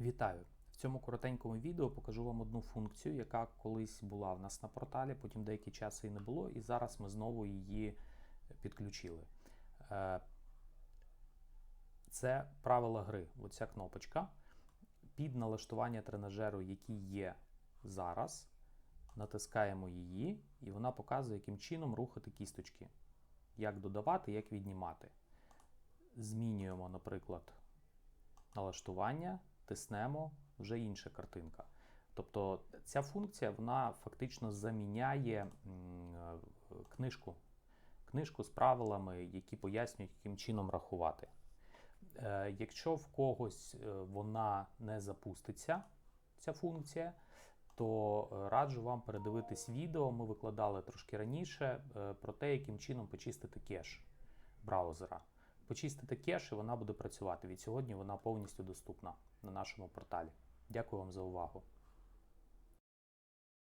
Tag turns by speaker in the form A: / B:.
A: Вітаю! В цьому коротенькому відео покажу вам одну функцію, яка колись була в нас на порталі, потім деякий час її не було, і зараз ми знову її підключили. Е, Це правила гри. Оця кнопочка. Під налаштування тренажеру, який є зараз, натискаємо її, і вона показує, яким чином рухати кісточки. Як додавати, як віднімати. Змінюємо, наприклад, налаштування, тиснемо, вже інша картинка. Тобто ця функція вона фактично заміняє е, книжку, книжку з правилами, які пояснюють, яким чином рахувати. Е, Якщо в когось е, вона не запуститься, ця функція, то раджу вам передивитись відео. Ми викладали трошки раніше про те, яким чином почистити кеш браузера. Почистите кеш, і вона буде працювати. Від сьогодні вона повністю доступна на нашому порталі. Дякую вам за увагу.